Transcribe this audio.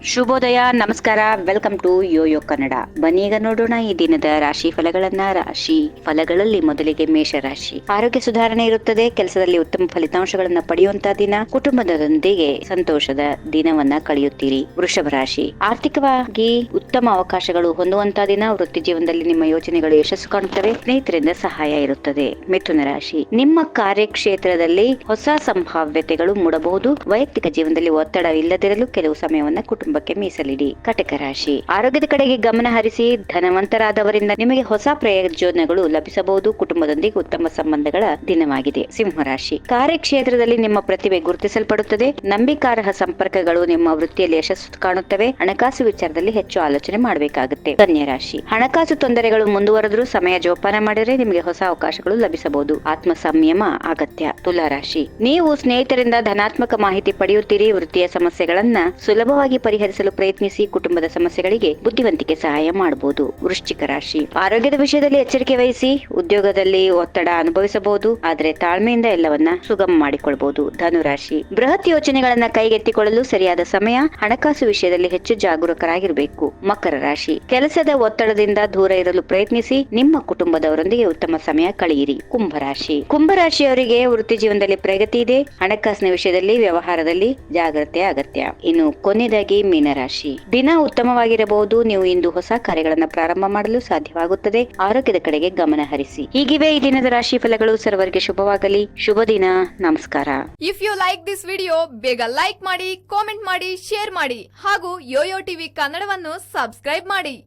ಶುಭೋದಯ, ನಮಸ್ಕಾರ, welcome to Yoyo Kannada. ಬನ್ನೀಗ ನೋಡೋಣ ಈ ದಿನದ ರಾಶಿ ಫಲಗಳನ್ನ. ರಾಶಿ ಫಲಗಳಲ್ಲಿ ಮೊದಲಿಗೆ ಮೇಷ ರಾಶಿ ಆರೋಗ್ಯ ಸುಧಾರಣೆ ಇರುತ್ತದೆ, ಕೆಲಸದಲ್ಲಿ ಉತ್ತಮ ಫಲಿತಾಂಶಗಳನ್ನ ಪಡೆಯುವಂತ ದಿನ. ಕುಟುಂಬದೊಂದಿಗೆ ಸಂತೋಷದ ದಿನವನ್ನ ಕಳೆಯುತ್ತೀರಿ. ವೃಷಭ ರಾಶಿ, ಆರ್ಥಿಕವಾಗಿ ಉತ್ತಮ ಅವಕಾಶಗಳು ಹೊಂದುವಂತಹ ದಿನ. ವೃತ್ತಿ ಜೀವನದಲ್ಲಿ ನಿಮ್ಮ ಯೋಜನೆಗಳು ಯಶಸ್ಸು ಕಾಣುತ್ತವೆ, ಸ್ನೇಹಿತರಿಂದ ಸಹಾಯ ಇರುತ್ತದೆ. ಮಿಥುನ ರಾಶಿ, ನಿಮ್ಮ ಕಾರ್ಯಕ್ಷೇತ್ರದಲ್ಲಿ ಹೊಸ ಸಂಭಾವ್ಯತೆಗಳು ಮೂಡಬಹುದು. ವೈಯಕ್ತಿಕ ಜೀವನದಲ್ಲಿ ಒತ್ತಡ ಇಲ್ಲದಿರಲು ಕೆಲವು ಸಮಯವನ್ನ ಕುಟುಂಬಕ್ಕೆ ಮೀಸಲಿಡಿ. ಕಟಕ ರಾಶಿ. ಆರೋಗ್ಯದ ಕಡೆಗೆ ಗಮನ ಹರಿಸಿ ಧನವಂತರಾದವರಿಂದ ನಿಮಗೆ ಹೊಸ ಪ್ರಯೋಜನಗಳು ಲಭಿಸಬಹುದು. ಕುಟುಂಬದೊಂದಿಗೆ ಉತ್ತಮ ಸಂಬಂಧಗಳ ದಿನವಾಗಿದೆ. ಸಿಂಹರಾಶಿ ಕಾರ್ಯಕ್ಷೇತ್ರದಲ್ಲಿ ನಿಮ್ಮ ಪ್ರತಿಭೆ ಗುರುತಿಸಲ್ಪಡುತ್ತದೆ. ನಂಬಿಕಾರಹ ಸಂಪರ್ಕಗಳು ನಿಮ್ಮ ವೃತ್ತಿಯಲ್ಲಿ ಯಶಸ್ಸು ಕಾಣುತ್ತವೆ. ಹಣಕಾಸು ವಿಚಾರದಲ್ಲಿ ಹೆಚ್ಚು ಆಲೋಚನೆ ಮಾಡಬೇಕಾಗುತ್ತೆ. ಕನ್ಯಾ ರಾಶಿ. ಹಣಕಾಸು ತೊಂದರೆಗಳು ಮುಂದುವರೆದರೂ ಸಮಯ ಜೋಪಾನ ಮಾಡಿದರೆ ನಿಮಗೆ ಹೊಸ ಅವಕಾಶಗಳು ಲಭಿಸಬಹುದು. ಆತ್ಮ ಸಂಯಮ ಅಗತ್ಯ. ತುಲಾ ರಾಶಿ. ನೀವು ಸ್ನೇಹಿತರಿಂದ ಧನಾತ್ಮಕ ಮಾಹಿತಿ ಪಡೆಯುತ್ತೀರಿ. ವೃತ್ತಿಯ ಸಮಸ್ಯೆಗಳನ್ನ ಸುಲಭವಾಗಿ ಪರಿಹರಿಸಲು ಪ್ರಯತ್ನಿಸಿ ಕುಟುಂಬದ ಸಮಸ್ಯೆಗಳಿಗೆ ಬುದ್ಧಿವಂತಿಕೆ ಸಹಾಯ ಮಾಡಬಹುದು. ವೃಶ್ಚಿಕ ರಾಶಿ. ಆರೋಗ್ಯದ ವಿಷಯದಲ್ಲಿ ಎಚ್ಚರಿಕೆ ವಹಿಸಿ, ಉದ್ಯೋಗದಲ್ಲಿ ಒತ್ತಡ ಅನುಭವಿಸಬಹುದು, ಆದರೆ ತಾಳ್ಮೆಯಿಂದ ಎಲ್ಲವನ್ನ ಸುಗಮ ಮಾಡಿಕೊಳ್ಬಹುದು. ಧನುರಾಶಿ. ಬೃಹತ್ ಯೋಚನೆಗಳನ್ನ ಕೈಗೆತ್ತಿಕೊಳ್ಳಲು ಸರಿಯಾದ ಸಮಯ, ಹಣಕಾಸು ವಿಷಯದಲ್ಲಿ ಹೆಚ್ಚು ಜಾಗರೂಕರಾಗಿರಬೇಕು. ಮಕರ ರಾಶಿ. ಕೆಲಸದ ಒತ್ತಡದಿಂದ ದೂರ ಇರಲು ಪ್ರಯತ್ನಿಸಿ, ನಿಮ್ಮ ಕುಟುಂಬದವರೊಂದಿಗೆ ಉತ್ತಮ ಸಮಯ ಕಳೆಯಿರಿ. ಕುಂಭರಾಶಿ ಕುಂಭರಾಶಿಯವರಿಗೆ ವೃತ್ತಿ ಜೀವನದಲ್ಲಿ ಪ್ರಗತಿ ಇದೆ. ಹಣಕಾಸಿನ ವಿಷಯದಲ್ಲಿ ವ್ಯವಹಾರದಲ್ಲಿ ಜಾಗ್ರತೆ ಅಗತ್ಯ. ಇನ್ನು ಕೊನೆಯದಾಗಿ ಮೀನರಾಶಿ. ದಿನ ಉತ್ತಮವಾಗಿರಬಹುದು, ನೀವು ಇಂದು ಹೊಸ ಕಾರ್ಯಗಳನ್ನ ಪ್ರಾರಂಭ ಮಾಡಲು ಸಾಧ್ಯವಾಗುತ್ತದೆ. ಆರೋಗ್ಯದ ಕಡೆಗೆ ಗಮನ ಹರಿಸಿ. ಹೀಗಿವೆ ಈ ದಿನದ ರಾಶಿ ಫಲಗಳು. ಸರ್ವರಿಗೆ ಶುಭವಾಗಲಿ. ಶುಭ ದಿನ. ನಮಸ್ಕಾರ. If you like this video ಬೇಗ ಲೈಕ್ ಮಾಡಿ ಕಾಮೆಂಟ್ ಮಾಡಿ ಶೇರ್ ಮಾಡಿ. ಹಾಗೂ ಯೋಯೋ ಟಿವಿ ಕನ್ನಡವನ್ನು ಸಬ್ಸ್ಕ್ರೈಬ್ ಮಾಡಿ.